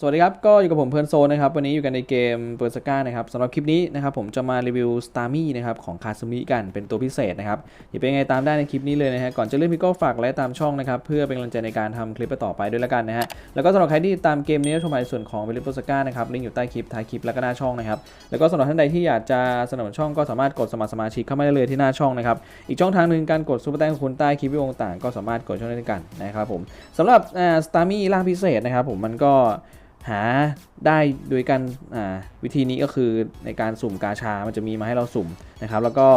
สวัสดีครับ ก็อยู่กับผมเพื่อนโซนนะครับ วันนี้อยู่กันในเกมเปิร์สก้านะครับสำหรับคลิปนี้นะครับผมจะมารีวิวสตาร์มี่นะครับของคาซูมิกันเป็นตัวพิเศษนะครับอย่าเป็นไงตามได้ในคลิปนี้เลยนะฮะก่อนจะเริ่มพี่ก็ฝากไลค์ตามช่องนะครับเพื่อเป็นกำลังใจในการทำคลิปต่อไปด้วยล้วกันนะฮะแล้วก็สำหรับใครที่ตามเกมนี้ชมในส่วนของเวลิเปอร์สก้านะครับลิงก์อยู่ใต้คลิปท้ายคลิปแล้วก็หน้าช่องนะครับแล้วก็สำหรับท่านใดที่อยากจะสนับสนุนช่องก็สามารถกดสมัครสมาชิกเข้ามาได้เลยที่หน้าช่องนะครับอีกช่องทางหนึ่งการกดซูเปอร์แตงคุณใต้คลิปวิดีโอต่างก็สามารถกดช่องได้ด้กันนะครับผมสำหรับสตาร์มี่ร่างพิเศษนะครับผมมันก็หาได้โดยการวิธีนี้ก็คือในการสุ่มกาชา มันจะมีมาให้เราสุ่มนะครับ แล้วก็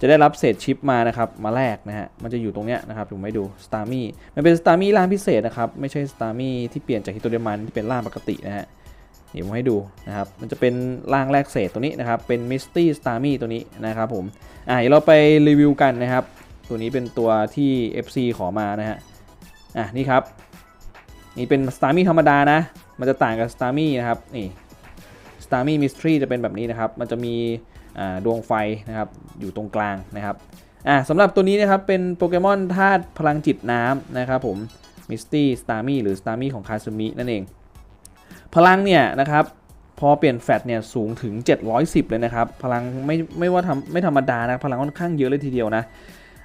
จะได้รับเศษชิปมานะครับมาแลกนะฮะ มันจะอยู่ตรงเนี้ยนะครับผมไม่ดูสตาร์มี่มันเป็นสตาร์มี่ร่างพิเศษนะครับ ไม่ใช่สตาร์มี่ที่เปลี่ยนจากฮิโตเดมันที่เป็นร่างปกตินะฮะเดี๋ยวผมให้ดูนะครับ มันจะเป็นร่างแรกเศษตัวนี้นะครับ เป็นมิสตี้สตาร์มี่ตัวนี้นะครับผมอ่าเดี๋ยวเราไปรีวิวกันนะครับ ตัวนี้เป็นตัวที่ FC ขอมานะฮะอะนี่ครับนี่เป็นสตาร์มี่ธรรมดานะ มันจะต่างกับสตาร์มี่นะครับนี่สตาร์มี่มิสทรีจะเป็นแบบนี้นะครับ มันจะมีดวงไฟนะครับอยู่ตรงกลางนะครับอ่าสำหรับตัวนี้นะครับเป็นโปเกมอนธาตุพลังจิตน้ำนะครับผมมิสตี้สตาร์มี่หรือสตาร์มี่ของคาซูมินั่นเอง พลังเนี่ยนะครับพอเปลี่ยนแฟตเนี่ยสูงถึง 710 เลยนะครับ พลังไม่ไม่ว่าทำไม่ธรรมดานะ พลังค่อนข้างเยอะเลยทีเดียวนะ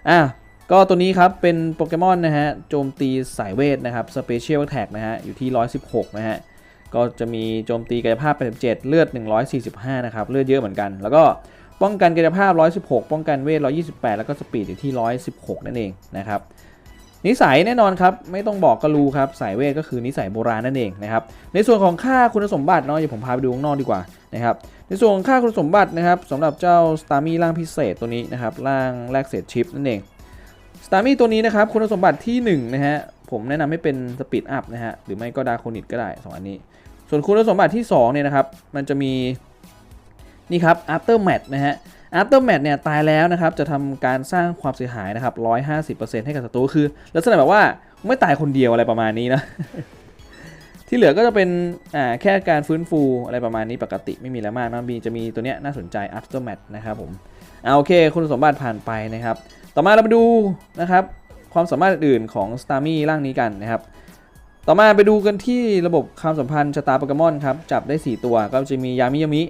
อะ ก็ตัวนี้ครับเป็นโปเกมอนนะฮะโจมตีสายเวทนะครับสเปเชียลแท็กนะฮะอยู่ที่ 116 นะฮะก็จะมีโจมตีกายภาพ 87 เลือด 145 นะครับ เลือดเยอะเหมือนกัน แล้วก็ป้องกันกายภาพ 116 ป้องกันเวท 128 แล้วก็สปีดอยู่ที่ 116 นั่นเองนะครับนิสัยแน่นอนครับ ไม่ต้องบอกก็รู้ครับสายเวทก็คือนิสัยโบราณนั่นเองนะครับในส่วนของค่าคุณสมบัติเนาะเดี๋ยวผมพาไปดูข้างนอกดีกว่านะครับในส่วนของค่าคุณสมบัตินะครับสำหรับเจ้าสตาร์มี่ร่างพิเศษตัวนี้นะครับร่างแลกเศษชิปนั่นเอง สตาร์มี่ตัวนี้นะครับคุณสมบัติที่1นะฮะผมแนะนำให้เป็นสปีดอัพนะฮะหรือไม่ก็ดาโคนิตก็ได้ 2 อันนี้ ส่วนคุณสมบัติที่2เนี่ยนะครับมันจะมีนี่ครับ after match นะฮะ after match เนี่ยตายแล้วนะครับจะทำการสร้างความเสียหายนะครับ150%ให้กับศัตรูคือ ลักษณะแบบว่าไม่ตายคนเดียวอะไรประมาณนี้นะที่เหลือก็จะเป็นอ่าแค่การฟื้นฟูอะไรประมาณนี้ปกติไม่มีอะไรมากนะมีจะมีตัวเนี้ยน่าสนใจ after match นะครับผม อ่าโอเค คุณสมบัติผ่านไปนะครับ ต่อมาเราไปดูนะครับความสามารถอื่นของ s t a r m y ร่างนี้กันนะครับ ต่อมาไปดูกันที่ระบบความสัมพันธ์ชะตาโปเกมอนครับ จับได้ 4 ตัวก็จะมียามิยามิ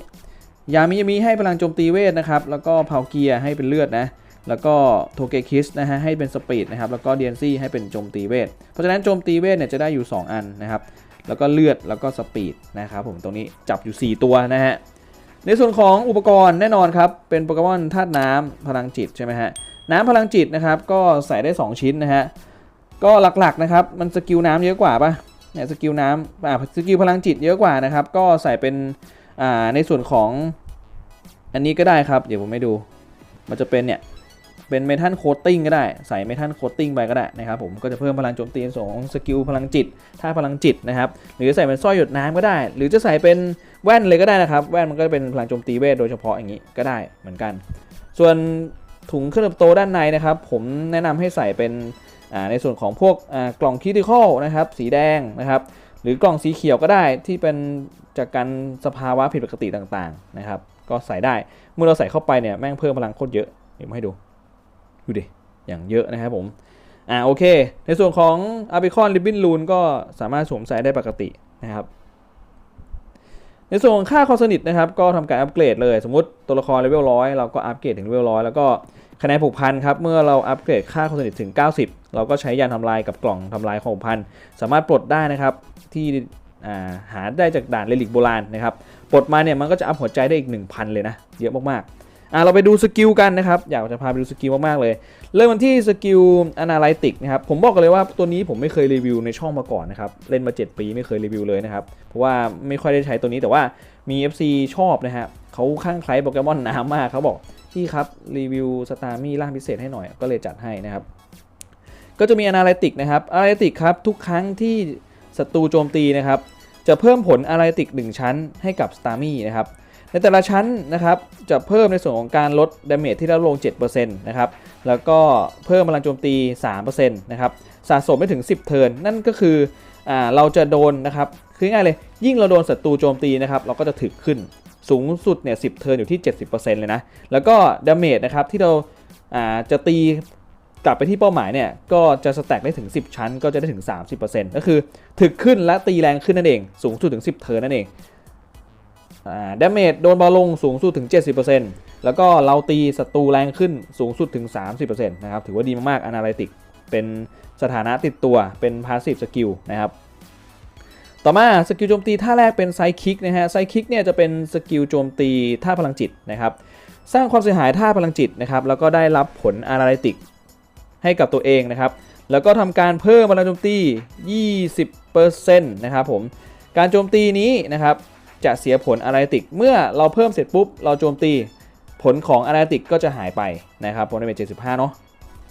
ยามิยามิให้พลังโจมตีเวทนะครับ แล้วก็พาวเกียให้เป็นเลือดนะ แล้วก็โทเกคิสนะฮะให้เป็นสปีดนะครับ แล้วก็เดียนซี่ให้เป็นโจมตีเวท เพราะฉะนั้นโจมตีเวทเนี่ยจะได้อยู่ 2 อันนะครับ แล้วก็เลือดแล้วก็สปีดนะครับผมตรงนี้จับอยู่ 4 ตัวนะฮะ ในส่วนของอุปกรณ์แน่นอนครับ เป็นโปเกมอนธาตุน้ำพลังจิตใช่ไหมฮะ น้ำพลังจิตนะครับ ก็ใส่ได้ 2 ชิ้นนะฮะ ก็หลักๆนะครับ มันสกิลน้ำเยอะกว่าปะเนี่ยสกิลน้ำอ่าสกิลพลังจิตเยอะกว่านะครับ ก็ใส่เป็นอ่าในส่วนของอันนี้ก็ได้ครับ เดี๋ยวผมให้ดู มันจะเป็นเนี่ย เป็นเมทัลโคตติ้งก็ได้ ใส่เมทัลโคตติ้งไปก็ได้นะครับผม ก็จะเพิ่มพลังโจมตีส่วนของสกิลพลังจิต ท่าพลังจิตนะครับ หรือใส่เป็นสร้อยหยดน้ำก็ได้ หรือจะใส่เป็น แว่นเลยก็ได้นะครับ แว่นมันก็เป็นพลังโจมตีเวทโดยเฉพาะอย่างนี้ก็ได้เหมือนกัน ส่วนถุงเครื่องเติบโตด้านในนะครับ ผมแนะนำให้ใส่เป็นในส่วนของพวกกล่องคิติคอลนะครับ สีแดงนะครับ หรือกล่องสีเขียวก็ได้ที่เป็นจากการสภาวะผิดปกติต่างๆนะครับ ก็ใส่ได้เมื่อเราใส่เข้าไปเนี่ยแม่งเพิ่มพลังโคตรเยอะเดี๋ยวมาให้ดูดูดิอย่างเยอะนะครับผมอ่าโอเค ในส่วนของอาร์บิคอนริบบินลูนก็สามารถสวมใส่ได้ปกตินะครับ ในส่วนของค่าความสนิทนะครับก็ทำการอัปเกรดเลยสมมติตัวละครเลเวลร้อยเราก็อัปเกรดถึงเลเวลร้อยแล้วก็คะแนนผูกพันครับเมื่อเราอัปเกรดค่าความสนิทถึง 90 เราก็ใช้ยานทำลายกับกล่องทำลายของผูกพันสามารถปลดได้นะครับที่าหาได้จากด่านเลลิกโบราณนะครับปลดมาเนี่ยมันก็จะอัพหัวใจได้อีก 1,000 เลยนะเยอะมากๆ อ่าเราไปดูสกิลกันนะครับ อยากจะพาไปดูสกิลมาก ๆ เลย เริ่มกันที่สกิล Analytic นะครับ ผมบอกกันเลยว่าตัวนี้ผมไม่เคยรีวิวในช่องมาก่อนนะครับ เล่นมา 7 ปีไม่เคยรีวิวเลยนะครับ เพราะว่าไม่ค่อยได้ใช้ตัวนี้แต่ว่ามี FC ชอบนะฮะเขาข้างใคล้โปเกมอนน้ำมากเขาบอกพี่ครับรีวิวสตาร์มี่ร่างพิเศษให้หน่อยก็เลยจัดให้นะครับ ก็จะมี Analytic นะครับ Analytic ครับทุกครั้งที่ศัตรูโจมตีนะครับจะเพิ่มผล Analytic 1 ชั้นให้กับ s t a r m y นะครับ ในแต่ละชั้นนะครับจะเพิ่มในส่วนของการลดดาเมจที่ลดลง 7%นะครับแล้วก็เพิ่มพลังโจมตี 3%นะครับสะสมไม่ถึง 10 เทิร์นนั่นก็คืออ่าเราจะโดนนะครับคือง่ายเลยยิ่งเราโดนศัตรูโจมตีนะครับเราก็จะถึกขึ้นสูงสุดเนี่ย10เทิร์นอยู่ที่ 70%เลยนะแล้วก็ดาเมจนะครับที่เราอ่าจะตีกลับไปที่เป้าหมายเนี่ยก็จะสแต็กได้ถึง 10 ชั้น ก็จะได้ถึง 30%ก็คือถึกขึ้นและตีแรงขึ้นนั่นเอง สูงสุดถึง 10 เทิร์นนั่นเอง ดาเมจโดนบาลลงสูงสุดถึง 70%แล้วก็เราตีศัตรูแรงขึ้นสูงสุดถึง 30%นะครับ ถือว่าดีมากๆ Analytic เป็นสถานะติดตัวเป็น Passive Skill นะครับ ต่อมาสกิลโจมตีท่าแรกเป็นไซคิกนะฮะไซคิกเนี่ยจะเป็นสกิลโจมตีท่าพลังจิตนะครับ สร้างความเสียหายท่าพลังจิตนะครับ แล้วก็ได้รับผลอนาลิติกให้กับตัวเองนะครับ แล้วก็ทำการเพิ่มพลังโจมตี 20%นะครับผม การโจมตีนี้นะครับ จะเสียผลอานาลิติกเมื่อเราเพิ่มเสร็จปุ๊บ เราโจมตีผลของอานาลิติกก็จะหายไปนะครับผลในเป็น75 เนาะ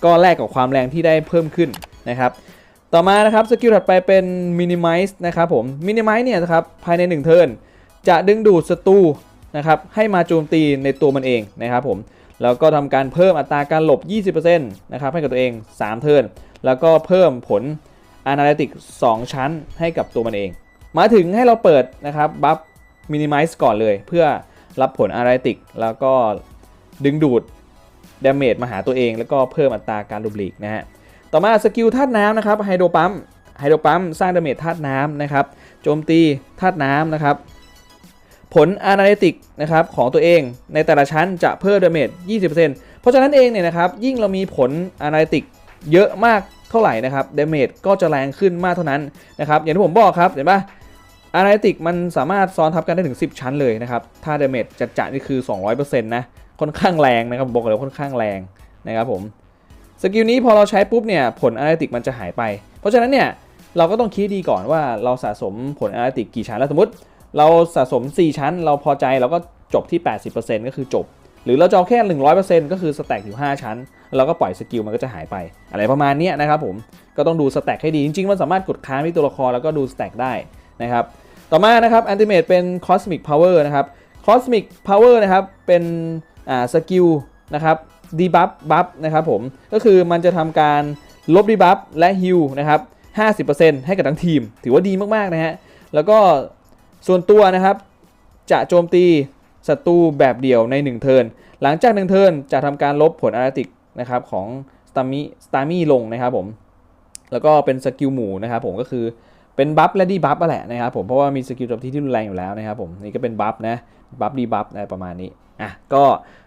ก็แลกกับความแรงที่ได้เพิ่มขึ้นนะครับต่อมานะครับสกิลถัดไปเป็น minimize นะครับผม minimize เนี่ยนะครับภายใน 1 เทิร์นจะดึงดูดศัตรูนะครับให้มาโจมตีในตัวมันเองนะครับผมแล้วก็ทำการเพิ่มอัตราการหลบ 20%นะครับให้กับตัวเอง 3 เทิร์นแล้วก็เพิ่มผล Analytic 2 ชั้นให้กับตัวมันเอง มาถึงให้เราเปิดนะครับบัฟ minimize ก่อนเลย เพื่อรับผล Analytic แล้วก็ดึงดูดดาเมจมาหาตัวเอง แล้วก็เพิ่มอัตราการหลบลีกนะฮะต่อมาสกิลธาตุน้ำนะครับไฮโดรปั๊มไฮโดรปั๊มสร้างดาเมจธาตุน้ำนะครับโจมตีธาตุน้ำนะครับผล Analytic นะครับของตัวเองในแต่ละชั้นจะเพิ่มดาเมจ 20%เพราะฉะนั้นเองเนี่ยนะครับยิ่งเรามีผล Analytic เยอะมากเท่าไหร่นะครับดาเมจก็จะแรงขึ้นมากเท่านั้นนะครับอย่างที่ผมบอกครับเห็นปะ Analytic มันสามารถซ้อนทับกันได้ถึง 10 ชั้นเลยนะครับ ถ้าเดเมจจัดจะนี่คือ 200%นะค่อนข้างแรงนะครับผมบอกเลยค่อนข้างแรงนะครับผมสกิลนี้พอเราใช้ปุ๊บเนี่ยผล Analytic มันจะหายไป เพราะฉะนั้นเนี่ยเราก็ต้องคิดดีก่อนว่าเราสะสมผล Analytic กี่ชั้นแล้วสมมติ เราสะสม 4 ชั้น เราพอใจเราก็จบที่ 80%ก็คือจบ หรือเราจะเอาแค่ 100%ก็คือสแต็กอยู่ 5 ชั้น เราก็ปล่อยสกิลมันก็จะหายไป อะไรประมาณนี้นะครับผมก็ต้องดูสแต็กให้ดีจริงๆมันสามารถกดค้างที่ตัวละครแล้วก็ดูสแต็กได้ นะครับต่อมานะครับแอนติเมตเป็น Cosmic Power นะครับ Cosmic Power นะครับเป็นอ่าสกิลนะครับดีบัฟบัฟนะครับผมก็คือมันจะทำการลบดีบัฟและฮิลนะครับ50%ให้กับทั้งทีม ถือว่าดีมากๆนะฮะแล้วก็ส่วนตัวนะครับจะโจมตีศัตรูแบบเดี่ยวใน 1 เทิร์นหลังจาก 1 เทิร์นจะทำการลบผลอาราติกนะครับของสตามิสตามี่ลงนะครับผมแล้วก็เป็นสกิลหมู่นะครับผมก็คือ เป็นบัฟและดีบัฟแหละนะครับผมเพราะว่ามีสกิลโจมตีที่รุนแรงอยู่แล้วนะครับผมนี่ก็เป็นบัฟนะบัฟดีบัฟอะไรประมาณนี้อะก็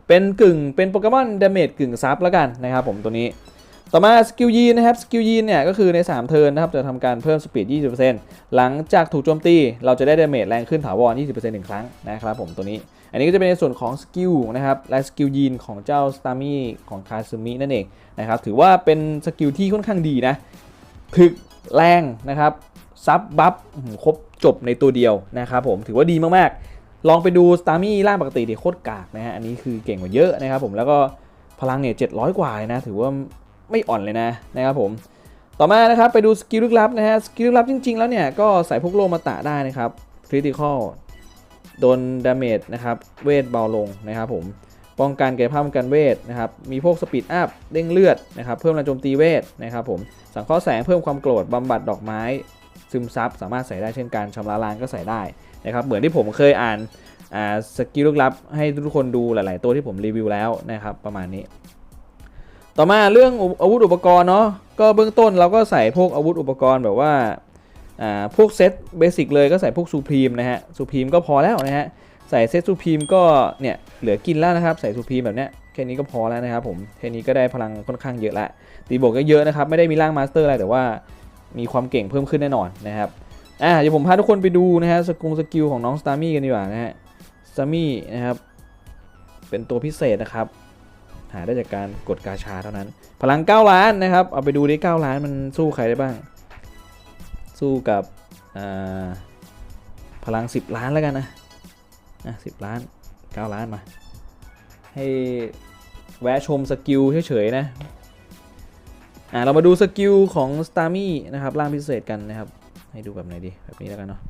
เป็นกึ่งเป็นโปเกมอนดาเมจกึ่งซับแล้วกันนะครับผมตัวนี้ต่อมาสกิลยีนนะครับสกิลยีนเนี่ยก็คือใน 3 เทิร์นนะครับจะทำการเพิ่มสปีด 20%หลังจากถูกโจมตีเราจะได้ดาเมจแรงขึ้นถาวร 20%หนึ่งครั้งนะครับผมตัวนี้ อันนี้ก็จะเป็นในส่วนของสกิลนะครับและสกิลยีนของเจ้าสตามี่ของคาซึมินั่นเองนะครับถือว่าเป็นสกิลที่ค่อนข้างดีนะถึกแรงนะครับ ซับบัฟครบจบในตัวเดียวนะครับผมถือว่าดีมากๆ ลองไปดูสตาร์มี่ร่างปกติดิโคตรกากนะฮะอันนี้คือเก่งกว่าเยอะนะครับผมแล้วก็พลังเนี่ย700กว่าเลยนะ ถือว่าไม่อ่อนเลยนะนะครับผมต่อมานะครับไปดูสกิลลึกลับนะฮะสกิลลึกลับจริง ๆ แล้วเนี่ยก็ใส่พวกโลมาตะได้นะครับคริติคอลโดนดาเมจนะครับเวทเบาลงนะครับผมป้องกันกายภาพป้องกันเวทนะครับมีพวกสปีดอัพเด้งเลือดนะครับเพิ่มแรงโจมตีเวทนะครับผมสังเคราะห์แสงเพิ่มความโกรธบำบัดดอกไม้ ซึมซับสามารถใส่ได้เช่นกันชำระล้างก็ใส่ได้นะครับเหมือนที่ผมเคยอ่านาสกิลลึกลับให้ทุกคนดูหลาย ๆ ตัวที่ผมรีวิวแล้วนะครับประมาณนี้ ต่อมาเรื่องอาวุธอุปกรณ์เนาะก็เบื้องต้นเราก็ใส่พวกอาวุธอุปกรณ์แบบว่าอ่าพวกเซตเบสิกเลยก็ใส่พวกซูพรีมนะฮะซูพรีมก็พอแล้วนะฮะใส่เซตซูพรีมก็เนี่ยเหลือกินแล้วนะครับใส่ซูพรีมแบบเนี้ยแค่นี้ก็พอแล้วนะครับผมแค่นี้ก็ได้พลังค่อนข้างเยอะละตีบวกก็เยอะนะครับไม่ได้มีร่างมาสเตอร์อะไรแต่ว่า มีความเก่งเพิ่มขึ้นแน่นอนนะครับอ่าเดี๋ยวผมพาทุกคนไปดูนะฮะสกุลสกิลของน้องสตาร์มี่กันดีกว่านะฮะสตาร์มี่นะครับเป็นตัวพิเศษนะครับ หาได้จากการกดกาชาเท่านั้น พลัง 9 ล้านนะครับเอาไปดูดิ9ล้านมันสู้ใครได้บ้าง สู้กับพลัง 10 ล้านแล้วกันนะอะ10ล้าน 9 ล้านมา ให้แวะชมสกิลเฉยๆนะ อ่าเรามาดูสกิลของสตาร์มี่นะครับร่างพิเศษกันนะครับ ให้ดูแบบไหนดี แบบนี้แล้วกันเนาะ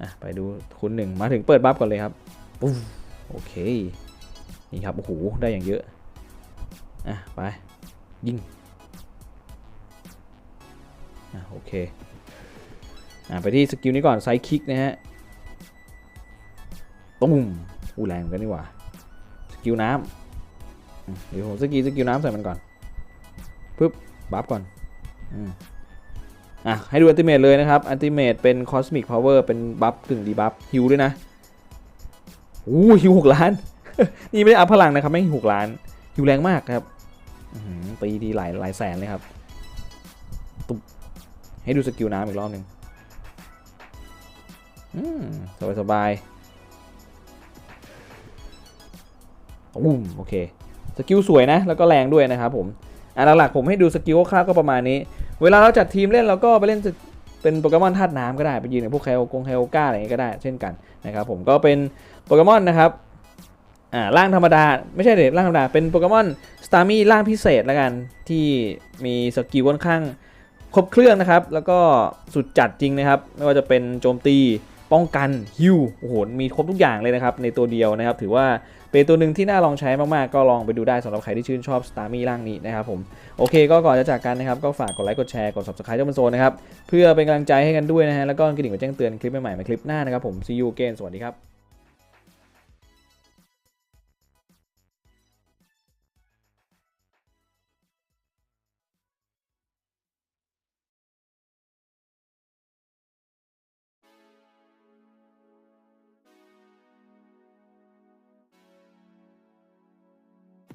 อะไปดูคุณหนึ่งมาถึงเปิดบัฟก่อนเลยครับปุ๊บโอเค นี่ครับ โอ้โห ได้อย่างเยอะ อะ ไป ยิง อะ โอเค อะ ไปที่สกิลนี้ก่อนไซคิกนะฮะตุ้มอู้แรงกันนี่หว่า สกิลน้ำเดี๋ยวผมสกิลสกิลน้ำใส่มันก่อนปึ๊บ บัฟก่อนอะให้ดูอัติเมตเลยนะครับอัติเมตเป็นคอสมิกพาวเวอร์เป็นบัฟกึ่งดีบัฟฮิวด้วยนะอู้ฮิวหกล้าน นี่ไม่ได้อัพพลังนะครับไม่หกล้านฮิวแรงมากครับตีดีหลายหลายแสนเลยครับตุ๊บให้ดูสกิลน้ำอีกรอบหนึ่งสบายสบายอุ้มโอเค สกิลสวยนะ แล้วก็แรงด้วยนะครับผม อะหลักๆผมให้ดูสกิลคร่าวๆก็ประมาณนี้ เวลาเราจัดทีมเล่นเราก็ไปเล่นเป็นโปเกมอนธาตุน้ำก็ได้ไปยืนกับพวกไคโอกงไคโอก้าอะไรอย่างงี้ก็ได้เช่นกันนะครับผมก็เป็นโปเกมอนนะครับอ่าร่างธรรมดา ไม่ใช่เด็ดร่างธรรมดา เป็นโปเกมอนสตาร์มี่ร่างพิเศษแล้วกันที่มีสกิลค่อนข้างครบเครื่องนะครับ แล้วก็สุดจัดจริงนะครับ ไม่ว่าจะเป็นโจมตีป้องกันฮิวโอ้โหมีครบทุกอย่างเลยนะครับ ในตัวเดียวนะครับ ถือว่า เป็นตัวหนึ่งที่น่าลองใช้มากๆ ก็ลองไปดูได้สำหรับใครที่ชื่นชอบสตาร์มี่ร่างนี้นะครับผมโอเค ก็ก่อนจะจากกันนะครับก็ฝากกดไลค์กดแชร์กด subscribe เจ้ามันโซนนะครับเพื่อเป็นกำลังใจให้กันด้วยนะฮะแล้วก็กระดิ่งมาแจ้งเตือนคลิปใหม่ๆมาคลิปหน้านะครับผม see you again สวัสดีครับ